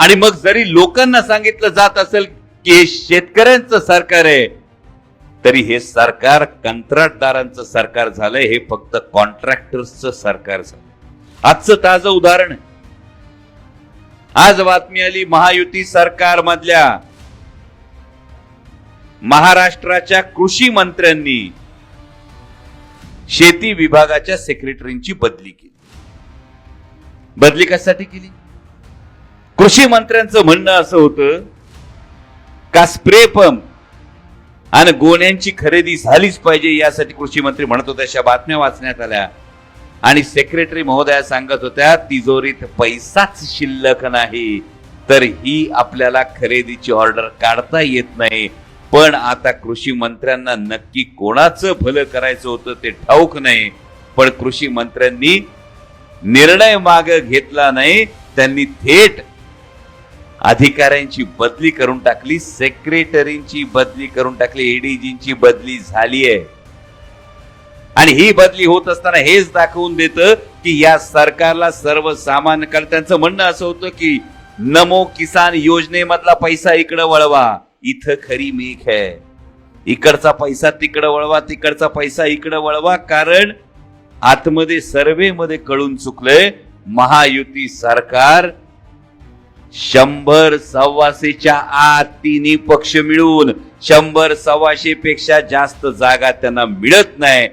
आणि मग जरी लोकांना सांगितलं जात असेल की हे शेतकऱ्यांचं सरकार आहे तरी हे सरकार कंत्राटदारांचं सरकार झालंय हे फक्त कॉन्ट्रॅक्टर्सचं सरकार झालं आजचं ताजं उदाहरण आज बातमी आली महायुती सरकार मधल्या महाराष्ट्राच्या कृषी मंत्र्यांनी शेती विभागाच्या सेक्रेटरींची बदली केली. बदली कशासाठी केली? कृषी मंत्र्यांचं म्हणणं असं होतं का स्प्रे पंप आणि गोण्यांची खरेदी झालीच पाहिजे यासाठी कृषी मंत्री म्हणत होत्या अशा बातम्या वाचण्यात आल्या. आणि सेक्रेटरी महोदया सांगत होत्या तिजोरीत पैसाच शिल्लक नाही तर ही आपल्याला खरेदीची ऑर्डर काढता येत नाही. पण आता कृषी मंत्र्यांना नक्की कोणाचं भलं करायचं होतं ते ठाऊक नाही. पण कृषी मंत्र्यांनी निर्णय माग घेतला नाही त्यांनी थेट अधिकाऱ्यांची बदली करून टाकली सेक्रेटरींची बदली करून टाकली एडीजींची बदली झाली आहे. आणि ही बदली होत असताना हेच दाखवून देतं की या सरकारला सर्वसामान्यकर्त्यांचं म्हणणं असं होतं की नमो किसान योजनेमधला पैसा इकडं वळवा इथं खरी मेख आहे. इकडचा पैसा तिकडं वळवा तिकडचा पैसा इकडं वळवा कारण आतमध्ये सर्वे मध्ये कळून चुकलंय महायुती सरकार शंभर सव्वाशेच्या आत तिन्ही पक्ष मिळून शंभर सव्वाशे पेक्षा जास्त जागा त्यांना मिळत नाही.